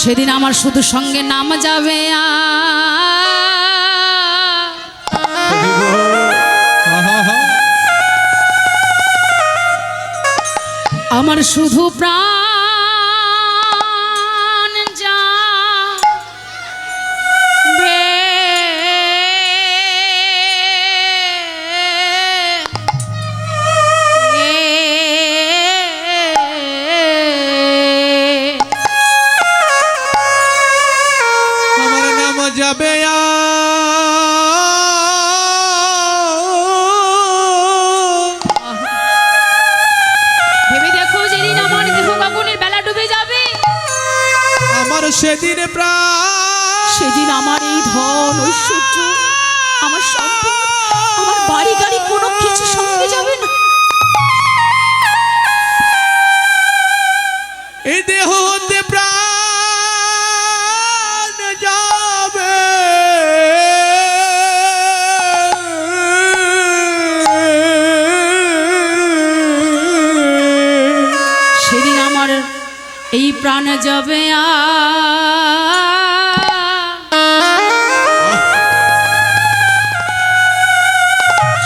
সেদিন আমার শুধু সঙ্গে নাম যাবে আমার শুধু প্রাণ আমার সেদিন সেদিন আমার এই ধন ঐশ্বর্য আমার সম্পদ আমার বাড়ি গাড়ি কোনো কিছু সঙ্গে যাবে না। এই দেহ হতে প্রাণ যাবে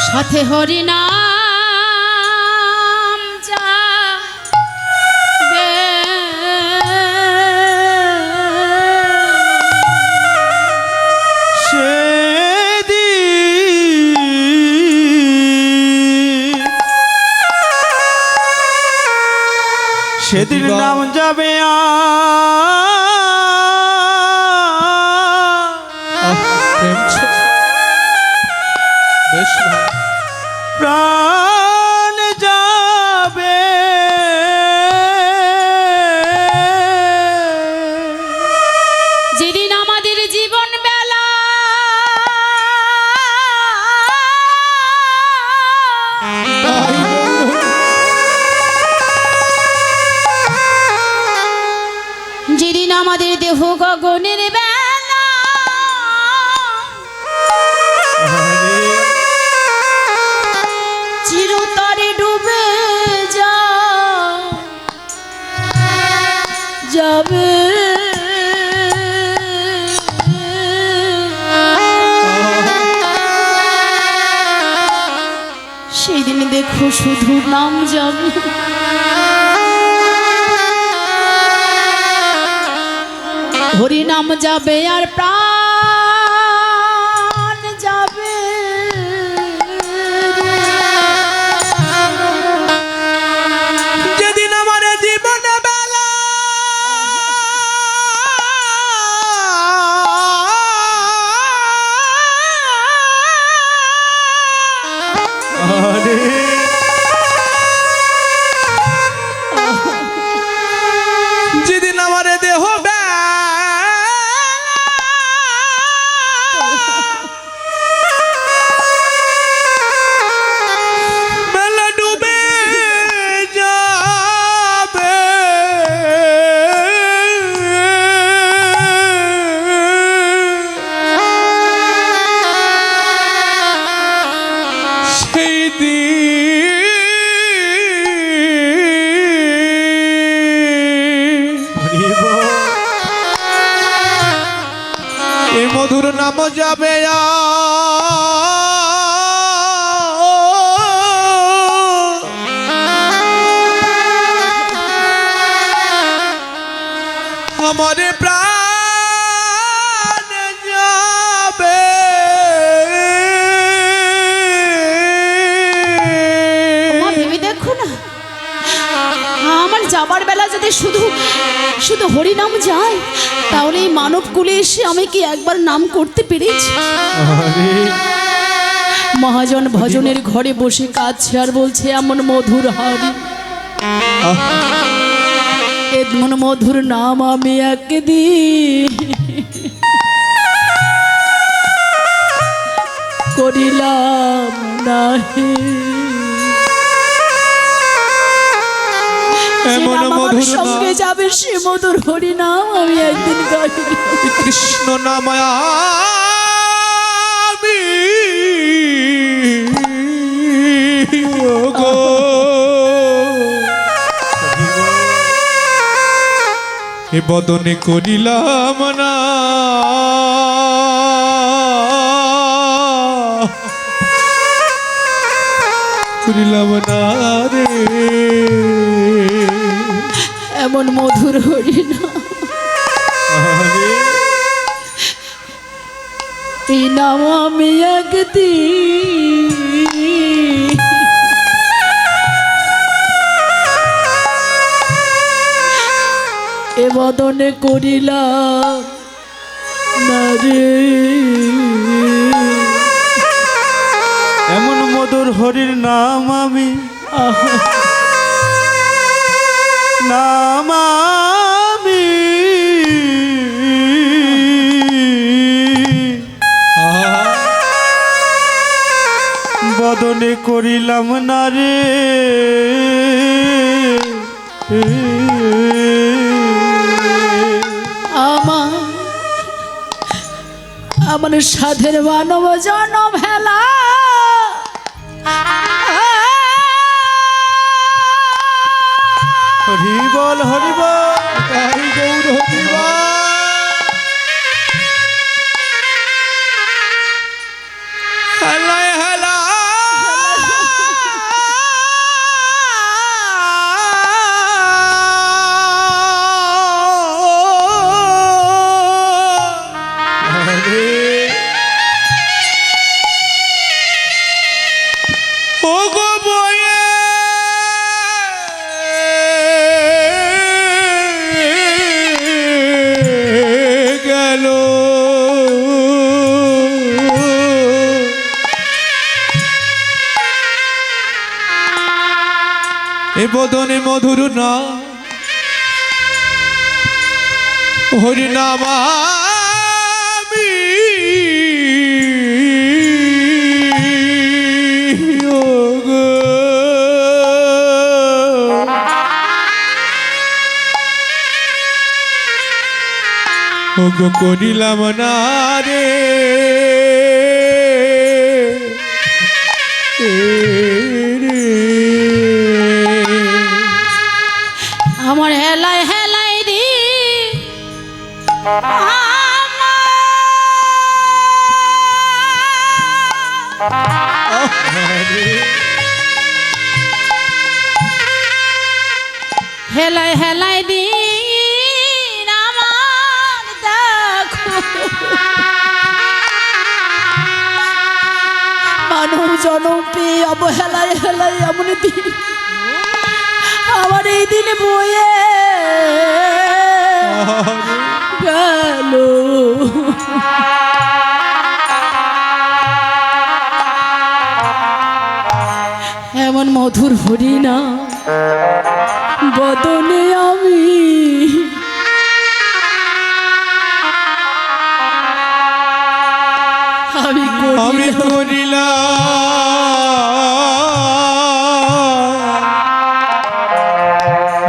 সাথে হরিনাম। সেদিন দিবা। নাম যাবে আ গগনের বেলা। চিরতরে ডুবে যা যাবে। সেদিন দেখো শুধু নাম যাবে হরি নাম যাবে আর প্রাণ যাবে আ যদি শুধু শুধু হরিনাম যায়? তাহলে এই মানব কুলে এসে আমি কি একবার নাম করতে পেরেছি? মহাজন ভজনের ঘরে বসে কাঁদছে আর বলছে এমন মধুর হারি এমন মধুর নাম আমি একদিন করিলাম নাহি। এমন নাম আমার মধুর সঙ্গে যাবে সে মধুর হরিনাম আমি একদিন গাইলাম কৃষ্ণ নামায়া এ বদনে করিলাম না। করিলাম না রে। এমন মধুর আরে এই নাম আমি একদিন এ বদনে করিলাম এমন মধুর হরির নাম আমি আহা, নাম আমি। বদনে করিলাম না রে। আমার সাধের মানব জনম হেলা। হরি বল হরি বল তাই গৌর হরিবা হেলায় এ মধুর না হরিনামা ওগো করিলাম না রে। হেলায় হেলায় দিন আমার দেখো। মানব জনম পেয়ে অবহেলায় হেলায় এমন দিন। আমার এই দিন বয়ে গেল। এমন মধুর হরি না। বদনে আমি আমি করিলাম।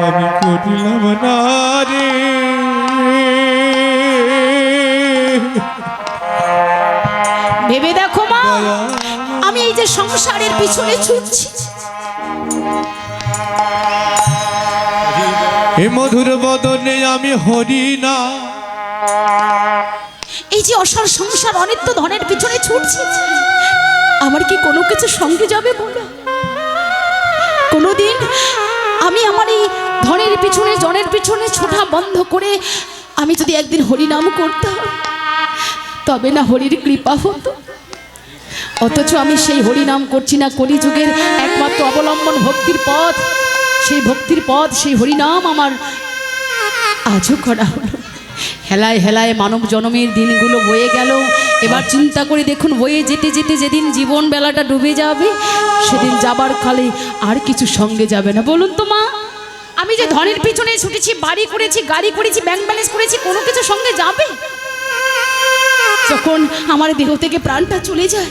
আমি করিলাম না রে। ভেবে দেখো মা আমি এই যে সংসারের পিছনে ছুটছি মধুর বদনে আমি হরি না। এই যে অসার সংসার, অনিত্য ধনের পিছনে ছুটছে। আমার কি কোনো কিছু সঙ্গে যাবে বলো? কোনোদিন আমি আমার এই ধনের পিছনে, জনের পিছনে ছোটা বন্ধ করে আমি যদি একদিন হরিনাম করতাম, তবে না হরির কৃপা হতো। অথচ আমি সেই হরিনাম করছি না, কলিযুগের একমাত্র অবলম্বন ভক্তির পথ। সেই ভক্তির পথ, সেই হরিনাম আমার আজও করা হলো। হেলায় হেলায় মানব জনমের দিনগুলো বয়ে গেল। এবার চিন্তা করে দেখুন, বয়ে যেতে যেতে যেদিন জীবন বেলাটা ডুবে যাবে, সেদিন যাবার কালে আর কিছু সঙ্গে যাবে না। বলুন তো মা, আমি যে ধনের পিছনে ছুটেছি, বাড়ি করেছি, গাড়ি করেছি ব্যাংক ব্যালেন্স করেছি, কোনো কিছু সঙ্গে যাবে? যখন আমার দেহ থেকে প্রাণটা চলে যায়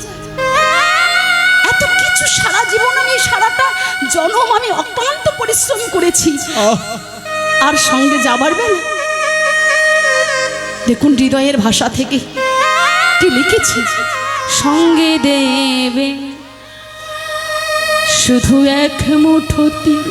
কিছু সারা জীবন আমি সারাটা জনম আমি অক্লান্ত পরিশ্রম করেছি? আর সঙ্গে যাবার বেলা? দেখুন হৃদয়ের ভাষা থেকে কি লিখেছি? সঙ্গে দেবে শুধু এক মুঠো তীর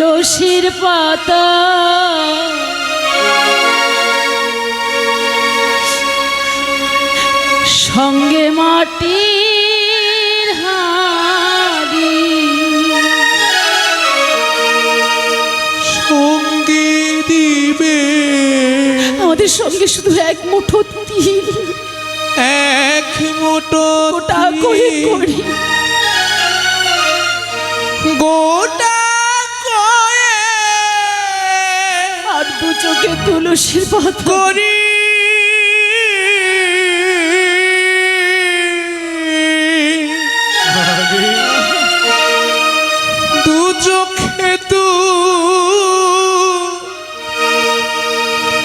লসির পাতা। সঙ্গে হাড়ি। সঙ্গে দিবে। আমাদের সঙ্গে শুধু এক মুঠো তিল। এক মুঠো গোটা করে করি। গোটা দু চোখে তুলসীর পাতা। করি। দু চোখে তু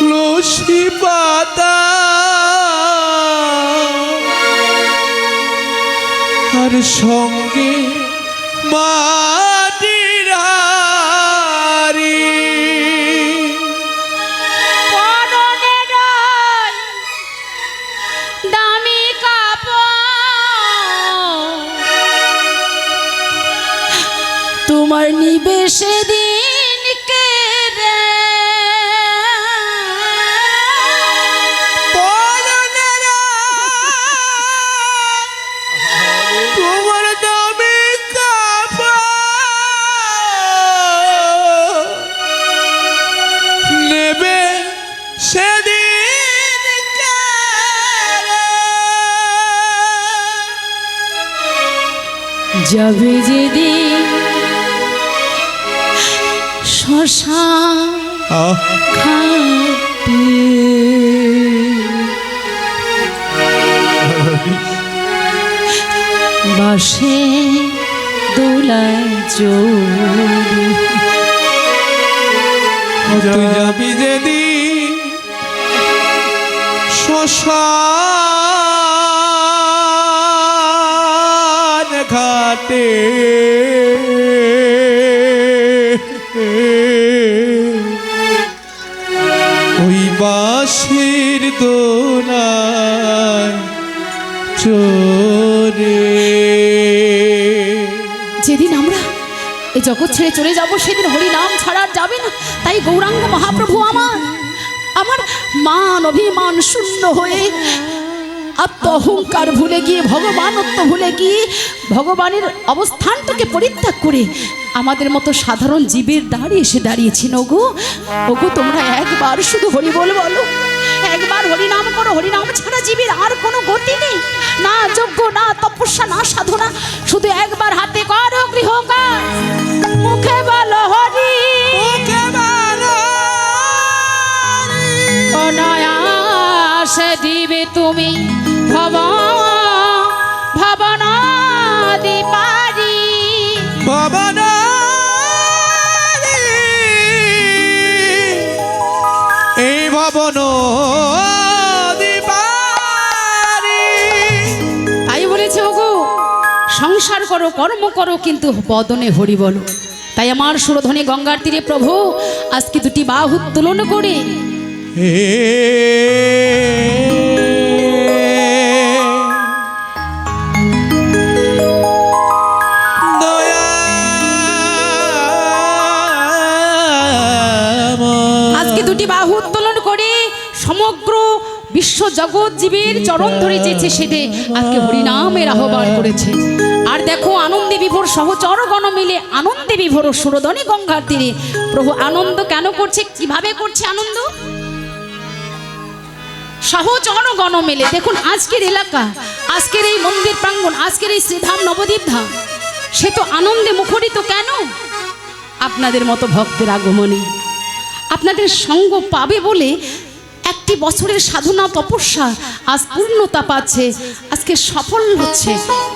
লসি পাতা। আর সঙ্গে যাবে যেদিন আহ, বাসে দোলায় চোরি তুই যাবি যেদিন শ্মশান ওই বাঁশির দোলায় চোরে যেদিন আমরা এই জগৎ ছেড়ে চলে যাব, সেদিন হরি নাম ছাড়া যাবে না। তাই গৌরাঙ্গ মহাপ্রভু আমার আমার মান অভিমান শূন্য হয়ে আত্ম অহংকার ভুলে গিয়ে ভগবানত্ব ভুলে গিয়ে ভগবানের অবস্থানটাকে পরিত্যাগ করে আমাদের মতো সাধারণ জীবের দাঁড়িয়ে এসে দাঁড়িয়েছি ওগো ওগো তোমরা একবার শুধু হরি বল। বলো একবার হরিনাম করো হরিনাম ছাড়া জীবের আর কোনো গতি নেই। না যোগ্য না তপস্যা না সাধনা শুধু একবার হাতে করো গৃহকার। মুখে বলো হরি। অনায়াসে দিবে তুমি ভব ভবনাদি পারি। ভবনা এই ভবন দিবারি তাই বলেছে ওগো সংসার করো কর্ম করো কিন্তু বদনে হরি বলো। তাই আমার সুরধনে গঙ্গার তীরে প্রভু আজকে দুটি বাহু উত্তোলন করে আজকে দুটি বাহু উত্তোলন করে সমগ্র বিশ্ব জগৎ জীবের চরণ ধরে চেয়েছে সেদে। আজকে হরিনামের আহ্বান করেছে। আর দেখো, আনন্দে বিভোর সহচর গণ মিলে আনন্দে বিভোর সুরদনে গঙ্গার তীরে। প্রভু আনন্দ কেন করছে? কীভাবে করছে আনন্দ? সহচর গণ মেলে দেখুন আজকের এলাকা আজকের এই মন্দির প্রাঙ্গণ আজকের এই শ্রীধাম নবদ্বীপ ধাম সে তো আনন্দে মুখরিত কেন? আপনাদের মতো ভক্তের আগমনে। আপনাদের সঙ্গ পাবে বলে একটি বছরের সাধনা তপস্যা আজ পূর্ণতা পাচ্ছে আজকে সফল হচ্ছে।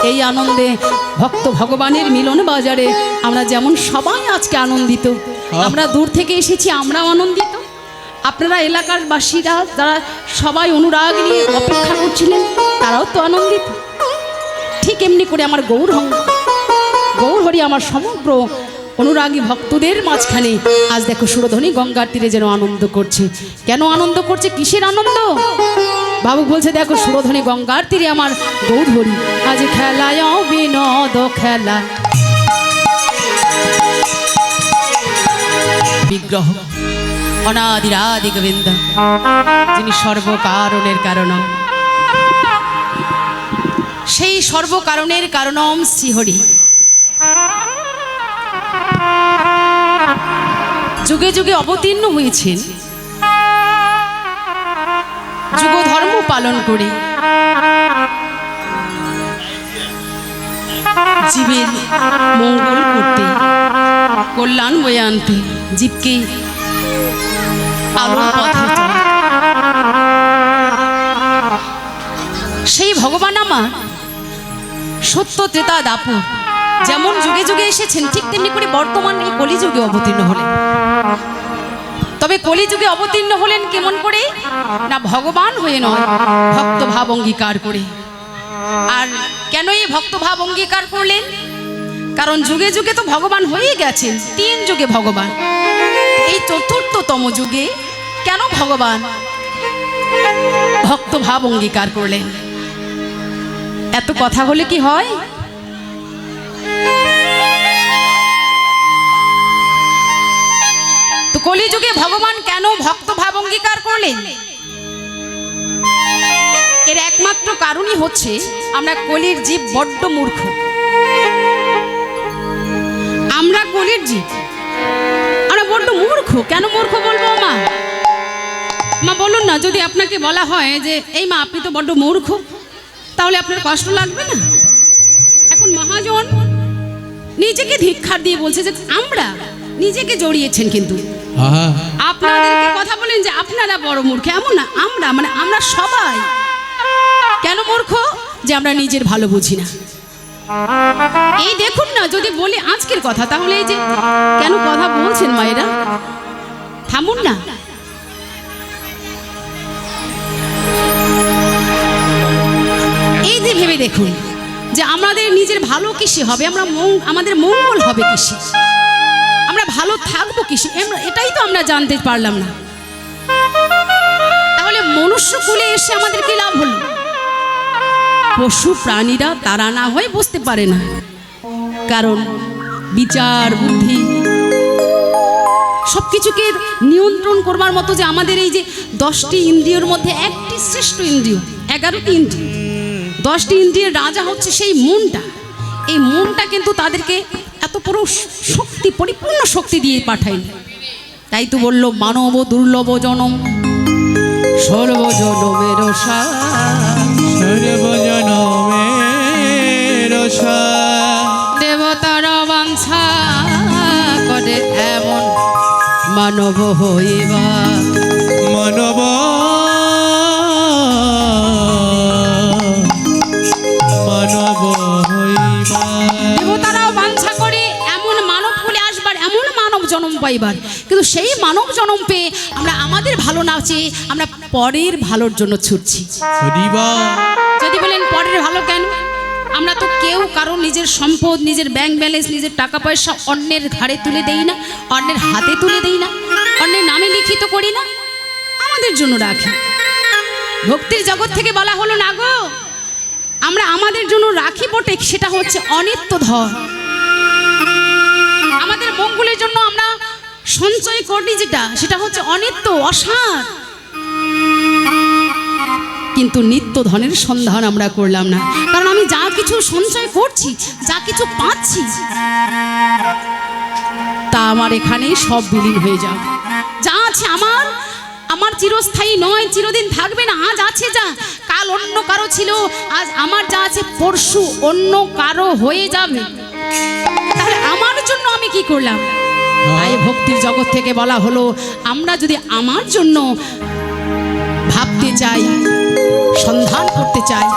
এই আনন্দে ভক্ত ভগবানের মিলন বাজারে আমরা যেমন সবাই আজকে আনন্দিত আমরা দূর থেকে এসেছি আমরাও আনন্দিত। আপনারা এলাকার বাসীরা যারা সবাই অনুরাগ নিয়ে অপেক্ষা করছিলেন, তারাও তো আনন্দিত। ঠিক এমনি করে আমার গৌর গৌর হরি আমার সমগ্র অনুরাগী ভক্তদের মাঝখানে আজ দেখো সুরধ্বনি গঙ্গার তীরে যেন আনন্দ করছে। কেন আনন্দ করছে? কিসের আনন্দ? বাবু বলছে, দেখো সুরধনী গঙ্গার তীরে আমার গৌধরী আজ খেলায় বিনোদ খেলা। বিগ্রহ অনাদিরাদি গোবিন্দ যিনি সর্বকারণের কারণ সেই সর্বকারণের কারণম শ্রীহরি। যুগে যুগে অবতীর্ণ হয়েছেন। যুগ ধর্ম পালন করে। জীবের মঙ্গল করতে, কল্যাণ বয়ে আনতে, জীবকে সেই ভগবান আমার, সত্য ত্রেতা দাপুর যেমন যুগে যুগে এসেছেন, ঠিক তেমনি করে বর্তমান এই কলিযুগে অবতীর্ণ হলেন। তবে কলিযুগে অবতীর্ণ হলেন কেমন করে? না ভগবান হয়ে নয় ভক্ত ভাব অঙ্গীকার করে। আর কেন এই ভক্ত ভাব অঙ্গীকার করলেন? কারণ যুগে যুগে তো ভগবান হয়ে গেছেন, তিন যুগে ভগবান। এই চতুর্থতম যুগে কেন ভগবান ভক্ত ভাব অঙ্গীকার করলেন? এত কথা হলে কি হয়? তো কলিযুগে ভগবান কেন ভক্ত ভাব অঙ্গীকার করলেন? এর একমাত্র কারণই হচ্ছে আমরা কলির জীব বড্ড মূর্খ। আমরা কলির জীব বড্ড মূর্খ কেন মূর্খ বলব মা? মা বলুন না যদি আপনাকে বলা হয় যে এই মা আপনি তো বড্ড মূর্খ তাহলে আপনার কষ্ট লাগবে না? এখন মহাজন নিজেকে ধিক্ষার দিয়ে বলছে যে আমরা নিজেকে জড়িয়েছেন কিন্তু। আপনাদেরকে কথা বলেন যে আপনারা বড় মূর্খ এমন না আমরা মানে আমরা সবাই কেন মূর্খ? যে আমরা নিজের ভালো বুঝি না। এই দেখুন না, যদি বলি আজকের কথা, তাহলে এই যে কেন কথা বলছেন মায়েরা? থামুন না। এই যে ভেবে দেখুন যে আমাদের নিজের ভালো কিসে হবে? আমরা আমাদের মঙ্গল হবে কিসে? আমরা ভালো থাকব কিসে? এটাই তো আমরা জানতে পারলাম না। তাহলে মনুষ্য কুলে এসে আমাদের কি লাভ হলো? পশু প্রাণীরা তারা না হয়ে বুঝতে পারে না। কারণ বিচার, বুদ্ধি সব কিছুকে নিয়ন্ত্রণ করবার মতো যে আমাদের এই যে দশটি ইন্দ্রিয়র মধ্যে একটি শ্রেষ্ঠ ইন্দ্রিয়, এগারোটি ইন্দ্রিয়। দশটি ইন্দ্রিয়ের রাজা হচ্ছে সেই মনটা। এই মনটা কিন্তু তাদেরকে এত পুরো শক্তি, পরিপূর্ণ শক্তি দিয়ে পাঠায়নি তাই তো বলল, মানব দুর্লভ জনম, সর্বজনমের সার। সর্বজনমের সার। দেবতার বাঞ্ছা করে এমন মানব হইবা। মানব। মানব হইবা। দেবতারাও বাঞ্ছা করে এমন মানব বলে আসবার এমন মানব জন্ম পাইবার। কিন্তু সেই মানব জন্ম পেয়ে আমরা আমাদের ভালো না চেয়ে আমরা পরের ভালোর জন্য ছুটছি। যদি বলেন পরের ভালো কেন? আমরা তো কেউ কারও নিজের সম্পদ নিজের ব্যাংক ব্যালেন্স নিজের টাকা পয়সা অন্যের ঘাড়ে তুলে দেই না অন্যের হাতে তুলে দেই না অন্যের নামে লিখিত করি না। আমাদের জন্য রাখি। ভক্তির জগৎ থেকে বলা হলো না গো আমরা আমাদের জন্য রাখি বটে সেটা হচ্ছে অনিত্য ধর আমাদের মঙ্গলের জন্য আমরা সঞ্চয় করি যেটা সেটা হচ্ছে অনিত্য অসার। কিন্তু নিত্য ধনের সন্ধান আমরা করলাম না। কারণ আমি যা কিছু সঞ্চয় করছি, যা কিছু পাচ্ছি, তা আমার এখানেই সব বিলীন হয়ে যাবে যা আছে আমার আমার চিরস্থায়ী নয়, চিরদিন থাকবে না, আজ আছে যা, কাল অন্য কারও ছিল, আজ আমার যা আছে পরশু অন্য কারও হয়ে যাবে। তাহলে আমার জন্য আমি কি করলাম? তাই ভক্তির জগৎ থেকে বলা হলো, আমরা যদি আমার জন্য ভাবতে চাই সন্ধান করতে চাই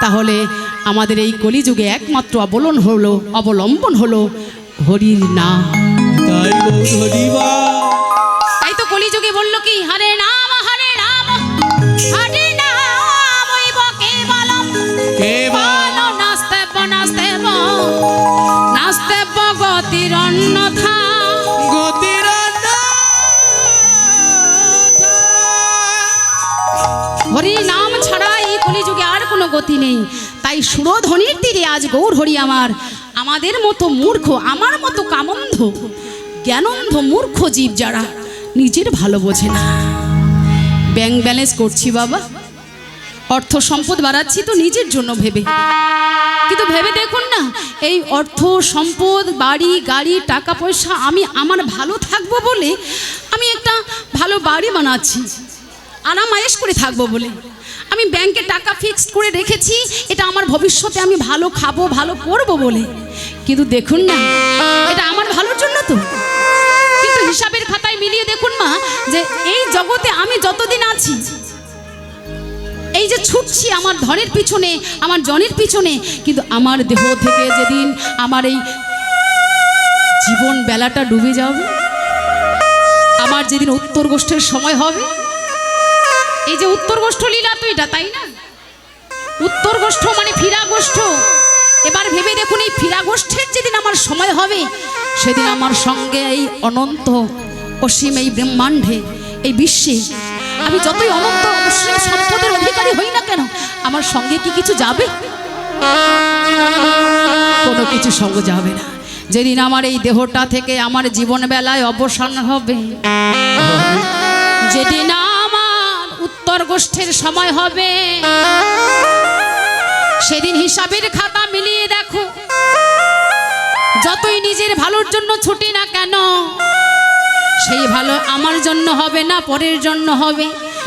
তাহলে আমাদের এই কলিযুগে একমাত্র অবলম্বন হলো অবলম্বন হলো হরির নাম। হরিবা গতি নেই। তাই সুরধ্বনির তীরে আজ গৌর হরি আমার। আমাদের মতো মূর্খ, আমার মতো কামন্ধ, জ্ঞানন্ধ মূর্খ জীব যারা নিজের ভালো বোঝে না। ব্যাংক ব্যালেন্স করছি বাবা। অর্থ সম্পদ বাড়াচ্ছি তো নিজের জন্য ভেবে। কিন্তু ভেবে দেখুন না, এই অর্থ সম্পদ, বাড়ি, গাড়ি, টাকা, পয়সা, আমি আমার ভালো থাকব বলে আমি একটা ভালো বাড়ি বানাচ্ছি। আরামায়েশ করে থাকব বলে। আমি ব্যাংকে টাকা ফিক্সড করে রেখেছি, এটা আমার ভবিষ্যতে আমি ভালো খাব, ভালো করব বলে। কিন্তু দেখুন না, এটা আমার ভালোর জন্য তো। কিন্তু হিসাবের খাতায় মিলিয়ে দেখুন মা, যে এই জগতে আমি যতদিন আছি, এই যে ছুটছি আমার ধনের পিছনে, আমার জনের পিছনে, কিন্তু আমার দেহ থেকে যেদিন আমার এই জীবন বেলাটা ডুবে যাবে, আমার যেদিন উত্তর গোষ্ঠের সময় হবে এই যে উত্তর গোষ্ঠ লীলা তো এটা, তাই না? উত্তর গোষ্ঠ মানে ফিরা গোষ্ঠ। এবার ভেবে দেখুন, এই ফিরা গোষ্ঠের যেদিন আমার সময় হবে, সেদিন আমার সঙ্গে এই অনন্ত অসীম, এই ব্রহ্মাণ্ডে, এই বিশ্বে আমি যতই অনন্ত অসীম সম্পদের অধিকারী হই না কেন, আমার সঙ্গে কি কিছু যাবে? কোনো কিছু সঙ্গ যাবে না। যেদিন আমার এই দেহটা থেকে আমার জীবন বেলায় অবসান হবে, যেদিন উত্তর সময় হবে। সেদিন হিসাবের খাতা মিলিয়ে দেখো। যতই নিজের ভালোর জন্য ছুটি না কেন, সেই ভালো আমার জন্য হবে না, পরের জন্য হবে।